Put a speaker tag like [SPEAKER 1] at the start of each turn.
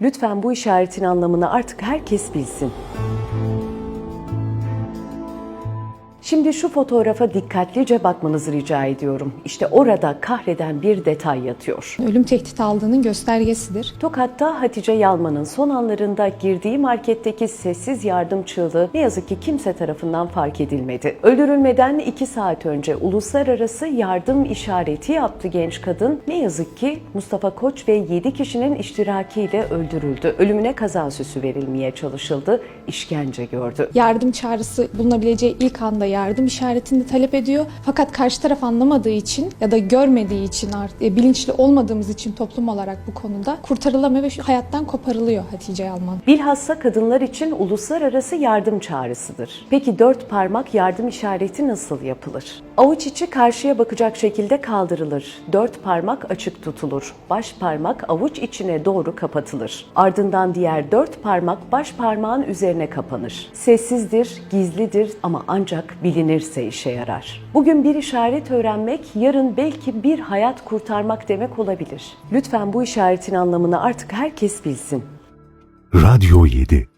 [SPEAKER 1] Lütfen bu işaretin anlamını artık herkes bilsin. Şimdi şu fotoğrafa dikkatlice bakmanızı rica ediyorum. İşte orada kahreden bir detay yatıyor.
[SPEAKER 2] Ölüm tehdit aldığının göstergesidir.
[SPEAKER 1] Tokat'ta Hatice Yalman'ın son anlarında girdiği marketteki sessiz yardım çığlığı ne yazık ki kimse tarafından fark edilmedi. Öldürülmeden 2 saat önce uluslararası yardım işareti yaptı genç kadın. Ne yazık ki Mustafa Koç ve 7 kişinin iştirakiyle öldürüldü. Ölümüne kaza süsü verilmeye çalışıldı, işkence gördü.
[SPEAKER 2] Yardım çağrısı bulunabileceği ilk anda yardım işaretini talep ediyor. Fakat karşı taraf anlamadığı için ya da görmediği için art- e, bilinçli olmadığımız için toplum olarak bu konuda kurtarılamıyor ve hayattan koparılıyor Hatice Yalman.
[SPEAKER 1] Bilhassa kadınlar için uluslararası yardım çağrısıdır. Peki dört parmak yardım işareti nasıl yapılır? Avuç içi karşıya bakacak şekilde kaldırılır. Dört parmak açık tutulur. Baş parmak avuç içine doğru kapatılır. Ardından diğer dört parmak baş parmağın üzerine kapanır. Sessizdir, gizlidir ama ancak bilinirse işe yarar. Bugün bir işaret öğrenmek, yarın belki bir hayat kurtarmak demek olabilir. Lütfen bu işaretin anlamını artık herkes bilsin.
[SPEAKER 3] Radyo 7